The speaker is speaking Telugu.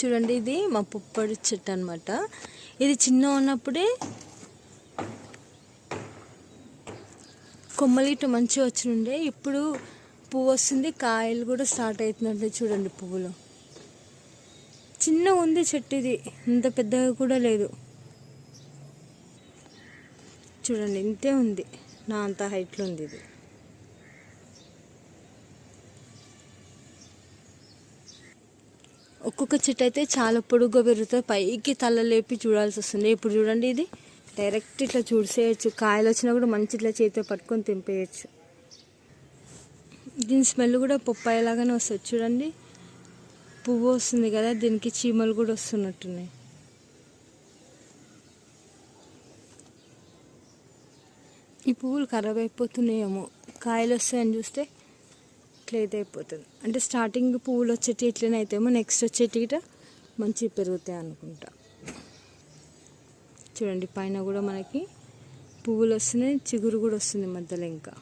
చూడండి ఇది మా పుప్పడి చెట్టు అనమాట ఇది చిన్న ఉన్నప్పుడే కొమ్మలు ఇటు మంచిగా వచ్చినుండే. ఇప్పుడు పువ్వు వస్తుంది కాయలు కూడా స్టార్ట్ అవుతున్నట్టు చూడండి పువ్వులు. చిన్న ఉంది చెట్టు ఇది ఇంత పెద్దగా కూడా లేదు. చూడండి ఇంతే ఉంది. నా అంత హైట్లో ఉంది ఇది. ఒక్కొక్క చెట్టు అయితే చాలా పొడుగ్గా పెరుగుతుంది పైకి తల లేపి చూడాల్సి వస్తుంది. ఇప్పుడు చూడండి ఇది. డైరెక్ట్ ఇట్లా చూసేయచ్చు. కాయలు వచ్చినా కూడా మంచి ఇట్లా చేతితో పట్టుకొని తెంపేయచ్చు. దీని స్మెల్ కూడా పొప్పాయి లాగానే వస్తుంది. చూడండి. పువ్వు వస్తుంది కదా దీనికి చీమలు కూడా వస్తున్నట్టున్నాయి. ఈ పువ్వులు ఖరాబ్ అయిపోతున్నాయేమో. కాయలు వస్తాయని చూస్తే ఇట్లా అయితే అయిపోతుంది అంటే స్టార్టింగ్ పువ్వులు వచ్చేటి ఇట్లనే అయితేమో నెక్స్ట్ వచ్చేటి గిట మంచిగా పెరుగుతాయి అనుకుంటా. చూడండి పైన కూడా మనకి పువ్వులు వస్తున్నాయి చిగురు కూడా వస్తుంది మధ్యలో ఇంకా.